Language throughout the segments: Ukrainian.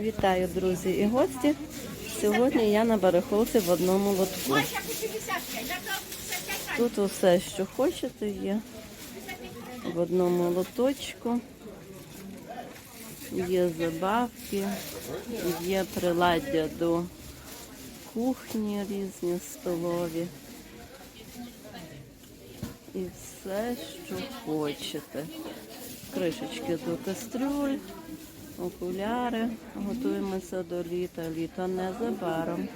Вітаю, друзі і гості. Сьогодні я на барахолці в одному лотку. Тут усе, що хочете, є в одному лоточку. Є забавки, є приладдя до кухні різні столові. І все, що хочете. Кришечки до кастрюль, окуляри. Готуємося до літа. Літо незабаром.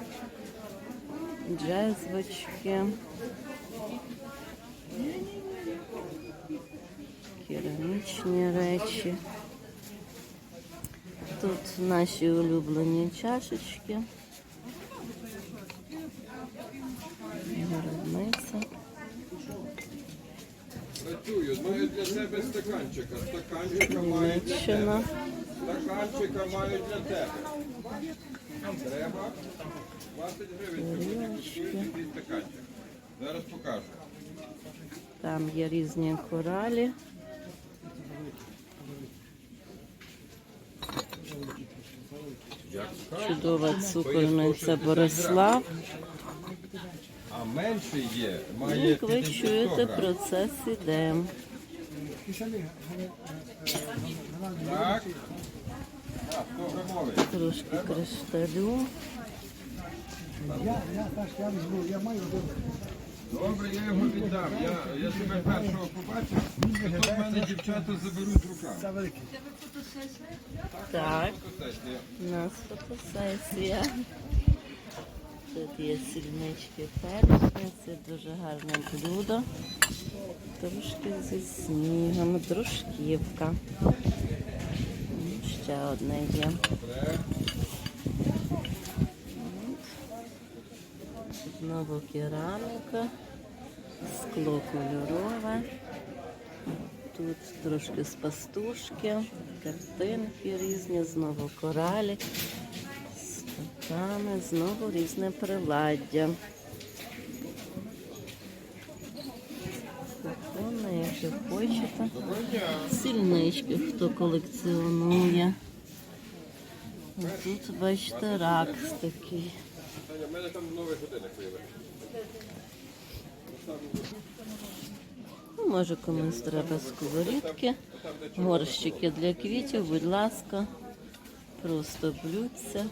Джезвочки. Керамічні речі. Тут наші улюблені чашечки. Виробниця. Працюю, маю для себе стаканчика. Стаканчика. Німеччина. Стаканчика маю для тебе. Треба 20 гривень. Коштує такий стаканчик. Зараз покажу. Там є різні коралі. Чудова цукорниця Борислав. А менший є, має Як ви 50 чуєте, грам. процес іде. Так. Так, 100 грамовий. Трошки кришталю. Добре, я його віддам. Я, я тебе першого побачив. І тут в мене дівчата заберуть руками. Так, Фотосесія. у нас фотосесія. Тут є сільнички перечні, це дуже гарне блюдо. Трошки зі снігом, дружківка. Ще одне є. Знову кераміка, скло кольорове. Тут трошки з пастушки, картинки різні, знову коралі, стакани, знову різне приладдя. Купони, які хочете. Сільнички, хто колекціонує. Тут, бачите, ракс такий. В мене там новий появився. Ну, може комусь треба сковорідки, горщики для квітів, будь ласка, просто блюдця.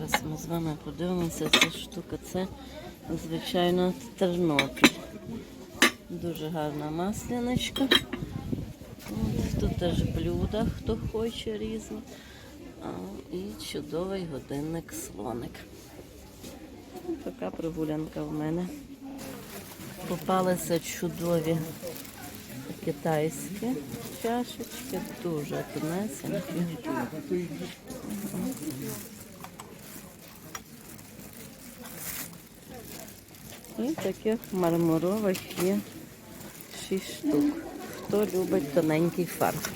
Зараз ми з вами подивимося, ця штука. Це, звичайно, Тернопіль. Дуже гарна масляночка. Тут теж блюда, хто хоче різні. І чудовий годинник слоник. Ну, Така прогулянка в мене. Попалися чудові китайські чашечки, дуже тонесенькі. І таких мармурових є 6 штук. Хто любить тоненький фарб.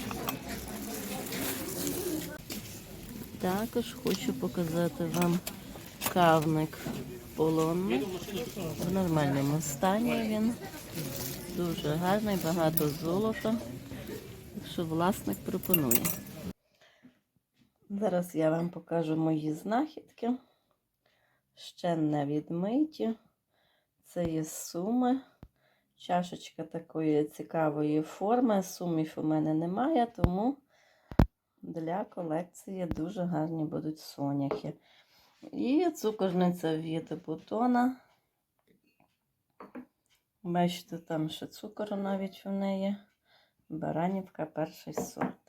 Також хочу показати вам кавник полонний. В нормальному стані він. Дуже гарний, багато золота. Так що власник пропонує. Зараз я вам покажу мої знахідки. Ще не відмиті. Це є суми. Чашечка такої цікавої форми. Сумів у мене немає, тому для колекції дуже гарні будуть соняхи. І цукорниця від бутона. Бачите, там ще цукор навіть у неї. Баранівка перший сорт.